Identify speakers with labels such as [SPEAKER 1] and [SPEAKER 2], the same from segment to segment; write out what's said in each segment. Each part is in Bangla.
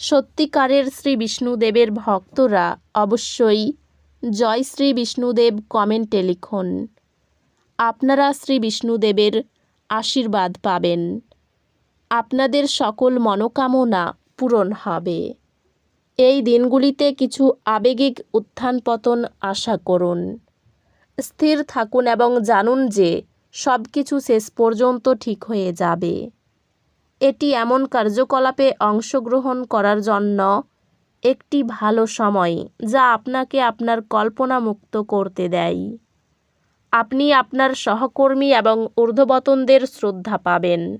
[SPEAKER 1] সত্যিকারের শ্রী বিষ্ণুদেবের ভক্তরা অবশ্যই জয় শ্রী বিষ্ণুদেব কমেন্টে লিখুন। আপনারা শ্রী বিষ্ণুদেবের আশীর্বাদ পাবেন। আপনাদের সকল মনোকামনা পূরণ হবে। এই দিনগুলিতে কিছু আবেগিক উত্থান পতন আশা করুন। স্থির থাকুন এবং জানুন যে সব কিছু শেষ পর্যন্ত ঠিক হয়ে যাবে। এটি এমন কার্যকলাপে অংশগ্রহণ করার জন্য একটি ভালো সময়, যা আপনাকে আপনার কল্পনা মুক্ত করতে দেয়। আপনি আপনার সহকর্মী এবং ঊর্ধ্ববতনদের শ্রদ্ধা পাবেন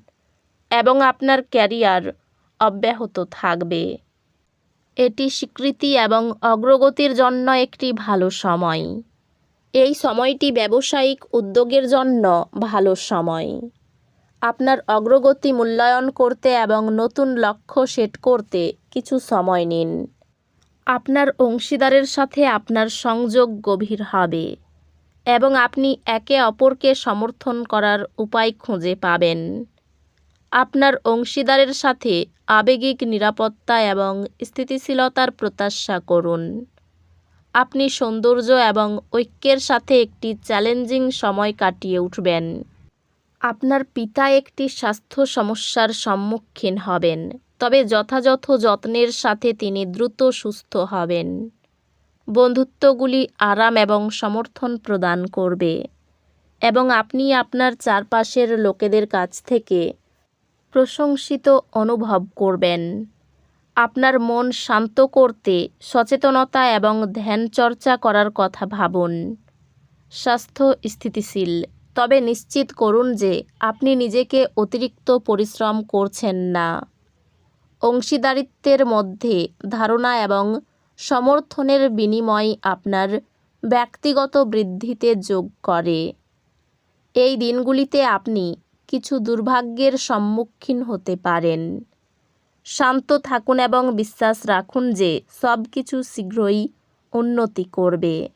[SPEAKER 1] এবং আপনার ক্যারিয়ার অব্যাহত থাকবে। এটি স্বীকৃতি এবং অগ্রগতির জন্য একটি ভালো সময়। এই সময়টি ব্যবসায়িক উদ্যোগের জন্য ভালো সময়। আপনার অগ্রগতি মূল্যায়ন করতে এবং নতুন লক্ষ্য সেট করতে কিছু সময় নিন। আপনার অংশীদারের সাথে আপনার সংযোগ গভীর হবে এবং আপনি একে অপরকে সমর্থন করার উপায় খুঁজে পাবেন। আপনার অংশীদারের সাথে আবেগিক নিরাপত্তা এবং স্থিতিশীলতার প্রত্যাশা করুন। আপনি সৌন্দর্য এবং ঐক্যের সাথে একটি চ্যালেঞ্জিং সময় কাটিয়ে উঠবেন। আপনার পিতা একটি স্বাস্থ্য সমস্যার সম্মুখীন হবেন, তবে যথাযথ যত্নের সাথে তিনি দ্রুত সুস্থ হবেন। বন্ধুত্বগুলি আরাম এবং সমর্থন প্রদান করবে, এবং আপনি আপনার চারপাশের লোকেদের কাছ থেকে প্রশংসিত অনুভব করবেন। আপনার মন শান্ত করতে, সচেতনতা এবং ধ্যান চর্চা করার কথা ভাবুন। স্বাস্থ্য স্থিতিশীল তবে নিশ্চিত করুন যে আপনি নিজেকে অতিরিক্ত পরিশ্রম করছেন না। অংশীদারিত্বের মধ্যে ধারণা এবং সমর্থনের বিনিময় আপনার ব্যক্তিগত বৃদ্ধিতে যোগ করে। এই দিনগুলিতে আপনি কিছু দুর্ভাগ্যের সম্মুখীন হতে পারেন। শান্ত থাকুন এবং বিশ্বাস রাখুন যে সব কিছু শীঘ্রই উন্নতি করবে।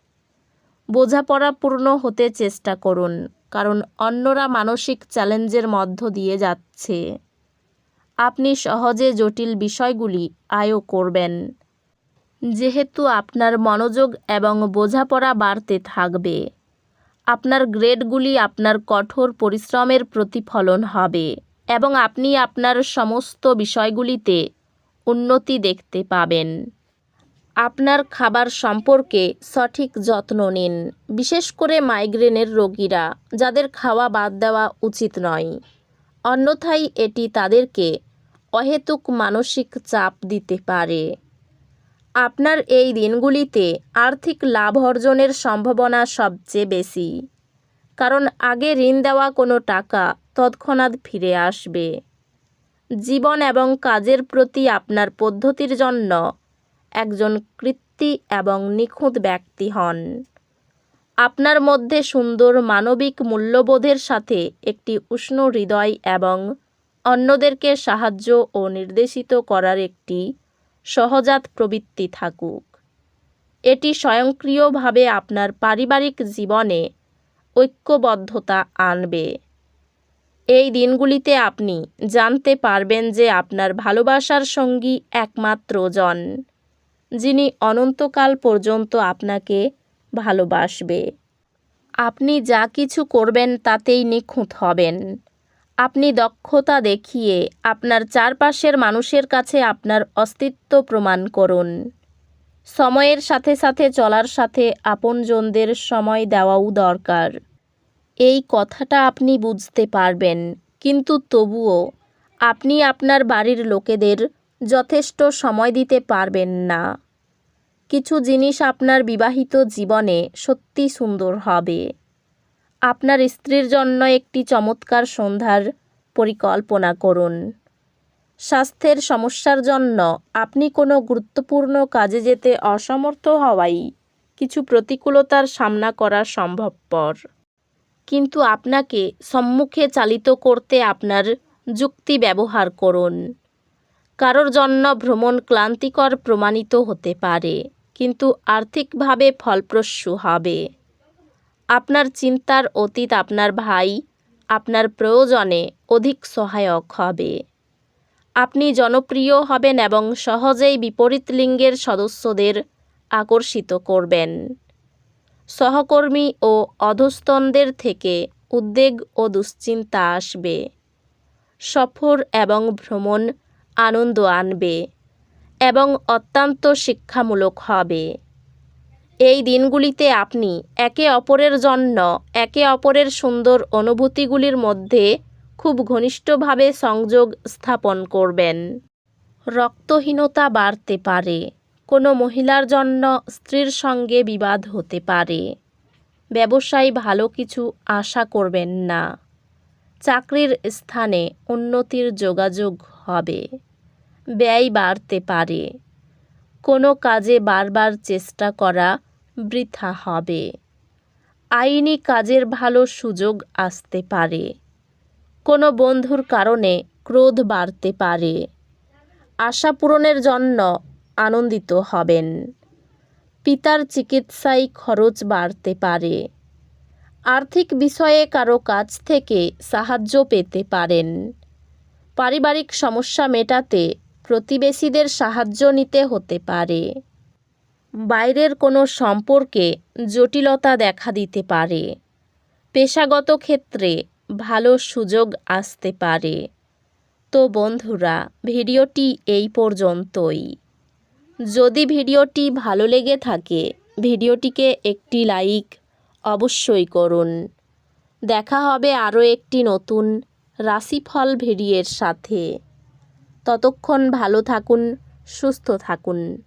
[SPEAKER 1] বোঝাপড়াপূর্ণ হতে চেষ্টা করুন। কারণ অন্যরা মানসিক চ্যালেঞ্জের মধ্য দিয়ে যাচ্ছে। আপনি সহজে জটিল বিষয়গুলি আয়ও করবেন। যেহেতু আপনার মনোযোগ এবং বোঝাপড়া বাড়তে থাকবে, আপনার গ্রেডগুলি আপনার কঠোর পরিশ্রমের প্রতিফলন হবে এবং আপনি আপনার সমস্ত বিষয়গুলিতে উন্নতি দেখতে পাবেন। আপনার খাবার সম্পর্কে সঠিক যত্ন নিন, বিশেষ করে মাইগ্রেনের রোগীরা, যাদের খাওয়া বাদ দেওয়া উচিত নয়। অন্যথায় এটি তাদেরকে অহেতুক মানসিক চাপ দিতে পারে। আপনার এই দিনগুলিতে আর্থিক লাভ অর্জনের সম্ভাবনা সবচেয়ে বেশি, কারণ আগে ঋণ দেওয়া কোনো টাকা তৎক্ষণাৎ ফিরে আসবে। জীবন এবং কাজের প্রতি আপনার পদ্ধতির জন্য একজন কৃত্তি এবং নিখুঁত ব্যক্তি হন। আপনার মধ্যে সুন্দর মানবিক মূল্যবোধের সাথে একটি উষ্ণ হৃদয় এবং অন্যদেরকে সাহায্য ও নির্দেশিত করার একটি সহজাত প্রবৃত্তি থাকুক। এটি স্বয়ংক্রিয়ভাবে আপনার পারিবারিক জীবনে ঐক্যবদ্ধতা আনবে। এই দিনগুলিতে আপনি জানতে পারবেন যে আপনার ভালোবাসার সঙ্গী একমাত্র জন। যিনি অনন্তকাল পর্যন্ত আপনাকে ভালোবাসবে। আপনি যা কিছু করবেন তাতেই নিখুঁত হবেন। আপনি দক্ষতা দেখিয়ে আপনার চারপাশের মানুষের কাছে আপনার অস্তিত্ব প্রমাণ করুন। সময়ের সাথে সাথে চলার সাথে আপনজনদের সময় দেওয়াও দরকার। এই কথাটা আপনি বুঝতে পারবেন, কিন্তু তবুও আপনি আপনার বাড়ির লোকেদের যথেষ্ট সময় দিতে পারবেন না। কিছু জিনিস আপনার বিবাহিত জীবনে সত্যি সুন্দর হবে। আপনার স্ত্রীর জন্য একটি চমৎকার সন্ধ্যার পরিকল্পনা করুন। স্বাস্থ্যের সমস্যার জন্য আপনি কোনো গুরুত্বপূর্ণ কাজে যেতে অসমর্থ হওয়াই কিছু প্রতিকূলতার সামনা করা সম্ভবপর। কিন্তু আপনাকে সম্মুখে চালিত করতে আপনার যুক্তি ব্যবহার করুন। কারোর জন্য ভ্রমণ ক্লান্তিকর প্রমাণিত হতে পারে, কিন্তু আর্থিকভাবে ফলপ্রসূ হবে। আপনার চিন্তার অতীত আপনার ভাই, আপনার প্রয়োজনে অধিক সহায়ক হবে। আপনি জনপ্রিয় হবেন এবং সহজেই বিপরীত লিঙ্গের সদস্যদের আকর্ষিত করবেন। সহকর্মী ও অধস্তনদের থেকে উদ্বেগ ও দুশ্চিন্তা আসবে। সফর এবং ভ্রমণ আনন্দ আনবে এবং অত্যন্ত শিক্ষামূলক হবে। এই দিনগুলিতে আপনি একে অপরের জন্য, একে অপরের সুন্দর অনুভূতিগুলির মধ্যে খুব ঘনিষ্ঠভাবে সংযোগ স্থাপন করবেন। রক্তহীনতা বাড়তে পারে, কোনো মহিলার জন্য স্ত্রীর সঙ্গে বিবাদ হতে পারে। ব্যবসায় ভালো কিছু আশা করবেন না। চাকরির স্থানে উন্নতির যোগাযোগ হবে। ব্যয় বাড়তে পারে। কোনো কাজে বারবার চেষ্টা করা বৃথা হবে। আইনি কাজের ভালো সুযোগ আসতে পারে। কোনো বন্ধুর কারণে ক্রোধ বাড়তে পারে। আশা পূরণের জন্য আনন্দিত হবেন। পিতার চিকিৎসায় খরচ বাড়তে পারে। আর্থিক বিষয়ে কারও কাছ থেকে সাহায্য পেতে পারেন। পারিবারিক সমস্যা মেটাতে প্রতিবেশীদের সাহায্য নিতে হতে পারে। বাইরের কোনো সম্পর্কে জটিলতা দেখা দিতে পারে। পেশাগত ক্ষেত্রে ভালো সুযোগ আসতে পারে। তো বন্ধুরা, ভিডিওটি এই পর্যন্তই। যদি ভিডিওটি ভালো লেগে থাকে, ভিডিওটিকে একটি লাইক অবশ্যই করুন। দেখা হবে আরও একটি নতুন রাশিফল ভেরিয়ের সাথে। ততক্ষণ ভালো থাকুন সুস্থ থাকুন।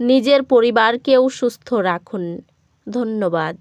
[SPEAKER 1] নিজের পরিবারকেও সুস্থ রাখুন। ধন্যবাদ।